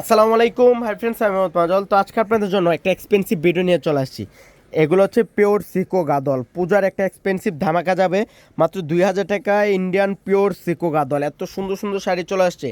আসসালামু আলাইকুম, hi friends আমি মোহাম্মদ মাজল। তো আজকে আপনাদের জন্য একটা এক্সপেন্সিভ ভিডিও নিয়ে চলে আসছি। এগুলো হচ্ছে পিওর সিকো গাদল। পূজার একটা এক্সপেন্সিভ ধামাকা যাবে। মাত্র দুই হাজার টাকায় ইন্ডিয়ান পিওর সিকো গাদল। এত সুন্দর সুন্দর শাড়ি চলে আসছে।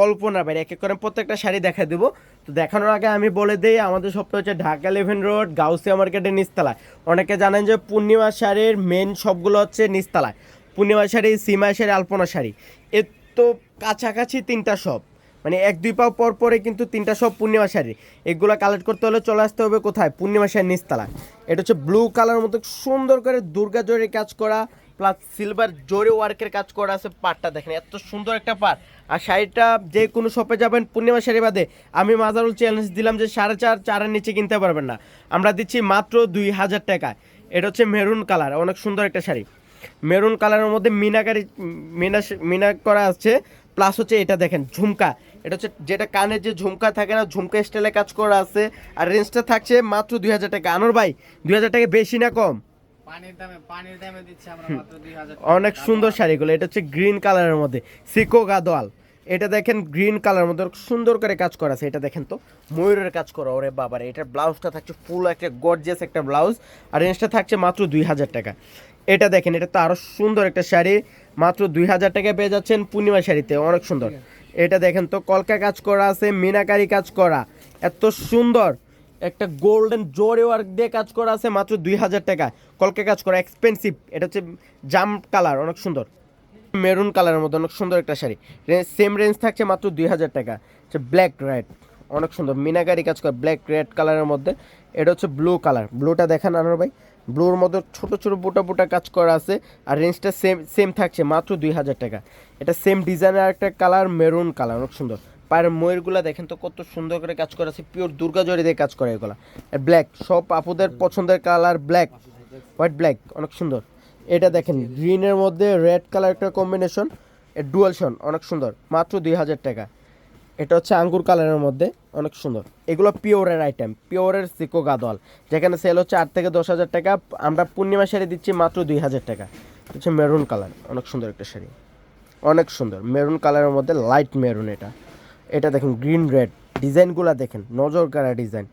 কল্পনা বাইরে এক এক করে প্রত্যেকটা শাড়ি দেখা দেবো। তো দেখানোর আগে আমি বলে দিই, আমাদের সপ্তাহ হচ্ছে ঢাকা ইলেভেন রোড গাউসিয়া মার্কেটের নিচতলায়। অনেকে জানেন যে পূর্ণিমা শাড়ির মেন সবগুলো হচ্ছে নিচতলায়। পূর্ণিমা শাড়ি, সীমা শাড়ি, আলপনা শাড়ি। এর তো কাছাকাছি তিনটা শপ মানে এক, দুই পাও পর পরে কিন্তু তিনটা সব পূর্ণিমা শাড়ি। এগুলো কালেক্ট করতে হলে চলে আসতে হবে কোথায়? পূর্ণিমা শাড়ির নিচতলা এটা হচ্ছে ব্লু কালার মতো সুন্দর করে দুর্গা জোরে কাজ করা প্লাস সিলভার জোরে ওয়ার্কের কাজ করা আছে পাটটা দেখেন, এত সুন্দর একটা পাট আর শাড়িটা যে কোনো শপে যাবেন, পূর্ণিমা শাড়ি বাদে আমি মাজারুল চ্যালেঞ্জ দিলাম যে সাড়ে চার, চারের নিচে কিনতে পারবেন না। আমরা দিচ্ছি মাত্র দুই হাজার টাকা এটা হচ্ছে মেরুন কালার অনেক সুন্দর একটা শাড়ি। মেরুন কালারের মধ্যে মিনাকারি মিনা মিনা করা আছে প্লাস হচ্ছে এটা দেখেন ঝুমকা। এটা হচ্ছে যেটা কানের যে ঝুমকা থাকে না ঝুমকা স্টাইলে কাজ করা আছে। আর রেঞ্জটা থাকছে মাত্র দুই হাজার টাকা। আনোর ভাই দুই হাজার টাকা বেশি না কম? অনেক সুন্দর শাড়িগুলো। এটা হচ্ছে গ্রিন কালারের মধ্যে। সিকো গাদোয়াল। এটা দেখেন গ্রিন কালার মধ্যে সুন্দর করে কাজ করা আছে। এটা দেখেন তো ময়ূরের কাজ করা ওরে বাবারে। এটার ব্লাউজটা থাকছে ফুল একটা গর্জিয়াস একটা ব্লাউজ আর রেঞ্জটা থাকছে মাত্র দুই হাজার টাকা। এটা দেখেন এটা তো আরও সুন্দর একটা শাড়ি। মাত্র দুই হাজার টাকায় পেয়ে যাচ্ছেন পূর্ণিমা শাড়িতে। অনেক সুন্দর। এটা দেখেন তো কলকা কাজ করা আছে, মিনাকারি কাজ করা। এত সুন্দর। একটা গোল্ডেন জোরে ওয়ার্ক দিয়ে কাজ করা আছে, মাত্র দুই হাজার টাকা কলকে কাজ করা এক্সপেন্সিভ এটা হচ্ছে জাম কালার অনেক সুন্দর। মেরুন কালারের মধ্যে অনেক সুন্দর একটা শাড়ি। সেম রেঞ্জ থাকছে মাত্র দুই হাজার টাকা। হচ্ছে ব্ল্যাক রেড অনেক সুন্দর। মিনাকারি কাজ করে ব্ল্যাক রেড কালারের মধ্যে। এটা হচ্ছে ব্লু কালার ব্লুটা দেখান আনোর ভাই। ব্লুর মধ্যে ছোট ছোট বুটা বুটা কাজ করা আছে আর রেঞ্জটা সেম সেম থাকছে মাত্র দুই হাজার টাকা। এটা সেম ডিজাইনের একটা কালার মেরুন কালার অনেক সুন্দর। পায়ের ময়ূরগুলা দেখেন তো কত সুন্দর করে কাজ করা আছে পিওর দুর্গা জরি দিয়ে কাজ করে এগুলা। ব্ল্যাক সব আপুদের পছন্দের কালার ব্ল্যাক হোয়াইট ব্ল্যাক অনেক সুন্দর। এটা দেখেন গ্রিনের মধ্যে রেড কালার একটা কম্বিনেশন ডুয়ালশন অনেক সুন্দর, মাত্র দুই হাজার টাকা। এটা হচ্ছে আঙ্গুর কালারের মধ্যে, অনেক সুন্দর। এগুলো পিওরের আইটেম পিওরের সিকো গাদোয়াল যেখানে সেল হচ্ছে আট থেকে দশ হাজার টাকা, আমরা পূর্ণিমা শাড়ি দিচ্ছি মাত্র দুই হাজার টাকা। হচ্ছে মেরুন কালার অনেক সুন্দর একটা শাড়ি। অনেক সুন্দর মেরুন কালারের মধ্যে লাইট মেরুন এটা। এটা দেখুন গ্রিন রেড ডিজাইনগুলো দেখেন নজর কারা ডিজাইন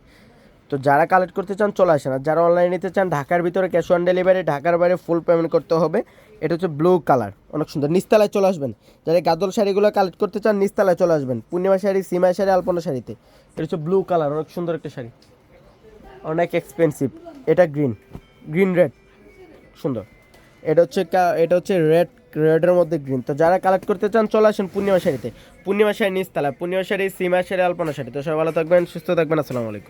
তো যারা কালেক্ট করতে চান, চলে আসেন। আর যারা অনলাইনে নিতে চান, ঢাকার ভিতরে ক্যাশ অন ডেলিভারি ঢাকার বাইরে ফুল পেমেন্ট করতে হবে। এটা হচ্ছে ব্লু কালার অনেক সুন্দর। নিস্তালায় চলে আসবেন। যারা গাদল শাড়িগুলো কালেক্ট করতে চান, নিস্তালায় চলে আসবেন। পূর্ণিমা শাড়ি, সীমা শাড়ি, আলপনা শাড়িতে। এটা হচ্ছে ব্লু কালার অনেক সুন্দর একটা শাড়ি। অনেক এক্সপেন্সিভ এটা গ্রিন গ্রিন রেড সুন্দর। এটা হচ্ছে এটা হচ্ছে রেড রেডের মধ্যে গ্রিন তো যারা কালেক্ট করতে চান, চলে আসেন পূর্ণিমা শাড়িতে। পূর্ণিমা শাড়ি নিচতলা পূর্ণিমা শাড়ি, সীমা শাড়ি, আলপনা শাড়ি। তো সবাই ভালো থাকবেন, সুস্থ থাকবেন, আসসালামু আলাইকুম।